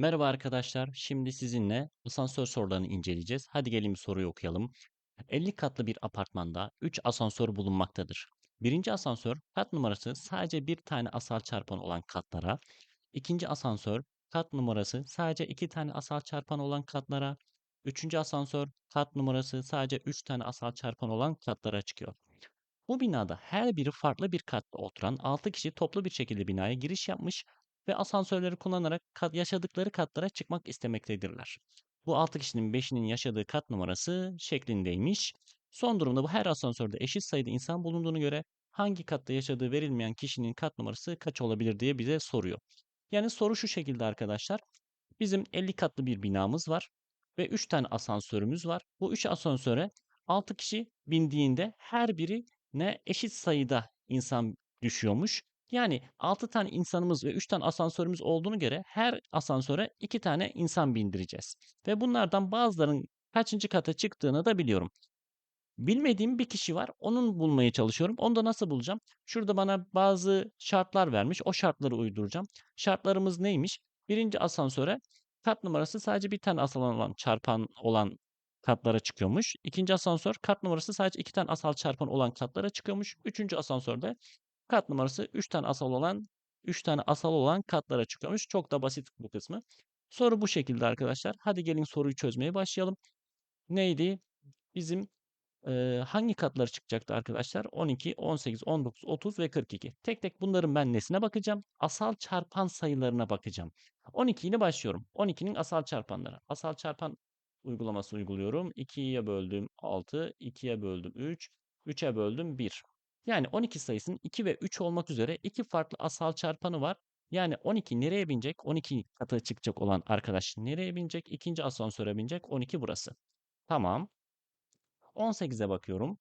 Merhaba arkadaşlar. Şimdi sizinle asansör sorularını inceleyeceğiz. Hadi gelin bir soruyu okuyalım. 50 katlı bir apartmanda 3 asansör bulunmaktadır. Birinci asansör kat numarası sadece bir tane asal çarpan olan katlara, ikinci asansör kat numarası sadece iki tane asal çarpan olan katlara, üçüncü asansör kat numarası sadece 3 tane asal çarpan olan katlara çıkıyor. Bu binada her biri farklı bir katta oturan 6 kişi toplu bir şekilde binaya giriş yapmış ve asansörleri kullanarak kat- yaşadıkları katlara çıkmak istemektedirler. Bu 6 kişinin 5'inin yaşadığı kat numarası şeklindeymiş. Son durumda bu her asansörde eşit sayıda insan bulunduğunu göre hangi katta yaşadığı verilmeyen kişinin kat numarası kaç olabilir diye bize soruyor. Yani soru şu şekilde arkadaşlar. Bizim 50 katlı bir binamız var ve 3 tane asansörümüz var. Bu 3 asansöre 6 kişi bindiğinde her biri ne eşit sayıda insan düşüyormuş. Yani 6 tane insanımız ve 3 tane asansörümüz olduğunu göre her asansöre 2 tane insan bindireceğiz. Ve bunlardan bazılarının kaçıncı kata çıktığını da biliyorum. Bilmediğim bir kişi var. Onun bulmaya çalışıyorum. Onu da nasıl bulacağım? Şurada bana bazı şartlar vermiş. O şartları uyduracağım. Şartlarımız neymiş? Birinci asansöre kat numarası sadece bir tane asal olan çarpan olan katlara çıkıyormuş. İkinci asansör kat numarası sadece iki tane asal çarpan olan katlara çıkıyormuş. Üçüncü asansörde kat numarası üç tane asal olan üç tane asal olan katlara çıkıyormuş. Çok da basit bu kısmı. Soru bu şekilde arkadaşlar. Hadi gelin soruyu çözmeye başlayalım. Neydi? Bizim Eee, hangi katları çıkacaktı arkadaşlar? 12, 18, 19, 30 ve 42. Tek tek bunların ben nesine bakacağım? Asal çarpan sayılarına bakacağım. 12 ile başlıyorum. 12'nin asal çarpanları. Asal çarpan uygulaması uyguluyorum. 2'ye böldüm 6, 2'ye böldüm 3, 3'e böldüm 1. Yani 12 sayısının 2 ve 3 olmak üzere iki farklı asal çarpanı var. Yani 12 nereye binecek? 12 katı çıkacak olan arkadaş nereye binecek? İkinci asansöre binecek. 12 burası. Tamam. 18'e bakıyorum.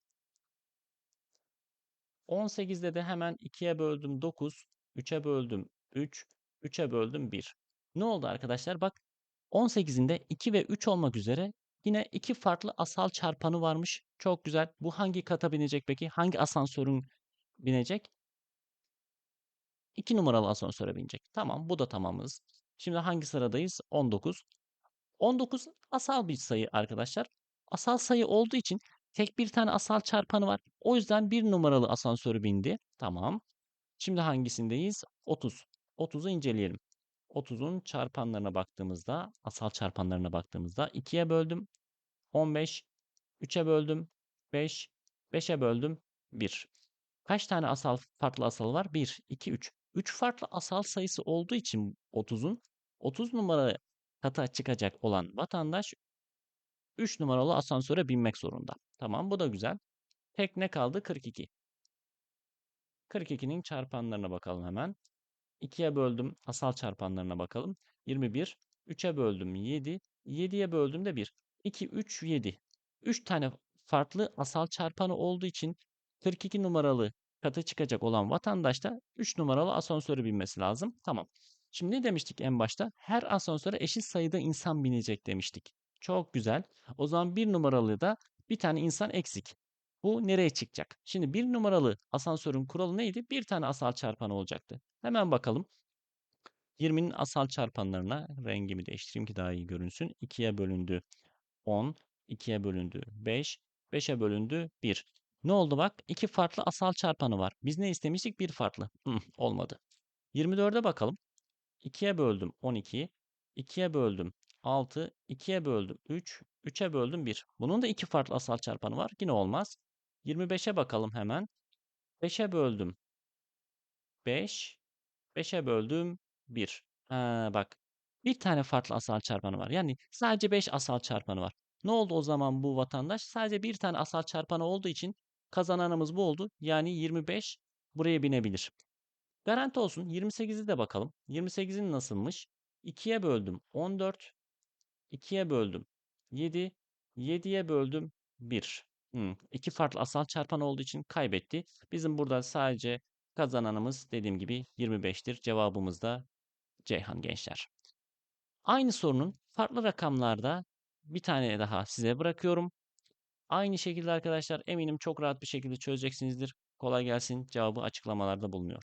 18'de de hemen 2'ye böldüm 9, 3'e böldüm 3, 3'e böldüm 1. Ne oldu arkadaşlar? Bak 18'inde 2 ve 3 olmak üzere yine iki farklı asal çarpanı varmış. Çok güzel. Bu hangi kata binecek peki? Hangi asansörün binecek? 2 numaralı asansöre binecek. Tamam, bu da tamamız. Şimdi hangi sıradayız? 19. 19 asal bir sayı arkadaşlar. Asal sayı olduğu için tek bir tane asal çarpanı var. O yüzden bir numaralı asansörü bindi. Tamam. Şimdi hangisindeyiz? 30. 30'u inceleyelim. 30'un çarpanlarına baktığımızda, asal çarpanlarına baktığımızda 2'ye böldüm 15, 3'e böldüm 5, 5'e böldüm 1. Kaç tane asal farklı asal var? 1, 2, 3. 3 farklı asal sayısı olduğu için 30'un 30 numara kata çıkacak olan vatandaş 3 numaralı asansöre binmek zorunda. Tamam bu da güzel. Tek ne kaldı? 42. 42'nin çarpanlarına bakalım hemen. 2'ye böldüm. Asal çarpanlarına bakalım. 21. 3'e böldüm 7. 7'ye böldüm de 1. 2, 3, 7. 3 tane farklı asal çarpanı olduğu için 42 numaralı kata çıkacak olan vatandaş da 3 numaralı asansöre binmesi lazım. Tamam. Şimdi ne demiştik en başta? Her asansöre eşit sayıda insan binecek demiştik. Çok güzel. O zaman bir numaralı da bir tane insan eksik. Bu nereye çıkacak? Şimdi bir numaralı asansörün kuralı neydi? Bir tane asal çarpanı olacaktı. Hemen bakalım. 20'nin asal çarpanlarına rengimi değiştireyim ki daha iyi görünsün. 2'ye bölündü 10, 2'ye bölündü 5, 5'e bölündü 1. Ne oldu bak? İki farklı asal çarpanı var. Biz ne istemiştik? Bir farklı. Hı, olmadı. 24'e bakalım. 2'ye böldüm 12, 2'ye böldüm 6, 2'ye böldüm 3, 3'e böldüm 1. Bunun da iki farklı asal çarpanı var. Yine olmaz. 25'e bakalım hemen. 5'e böldüm 5, 5'e böldüm 1. Ha, bak bir tane farklı asal çarpanı var. Yani sadece 5 asal çarpanı var. Ne oldu o zaman bu vatandaş? Sadece bir tane asal çarpanı olduğu için kazananımız bu oldu. Yani 25 buraya binebilir. Garanti olsun 28'i de bakalım. 28'in nasılmış? 2'ye böldüm 14. 2'ye böldüm 7. 7'ye böldüm 1. Hmm, iki farklı asal çarpan olduğu için kaybetti. Bizim burada sadece kazananımız dediğim gibi 25'tir. Cevabımız da Ceyhan gençler. Aynı sorunun farklı rakamlarda bir tane daha size bırakıyorum. Aynı şekilde arkadaşlar eminim çok rahat bir şekilde çözeceksinizdir. Kolay gelsin. Cevabı açıklamalarda bulunuyor.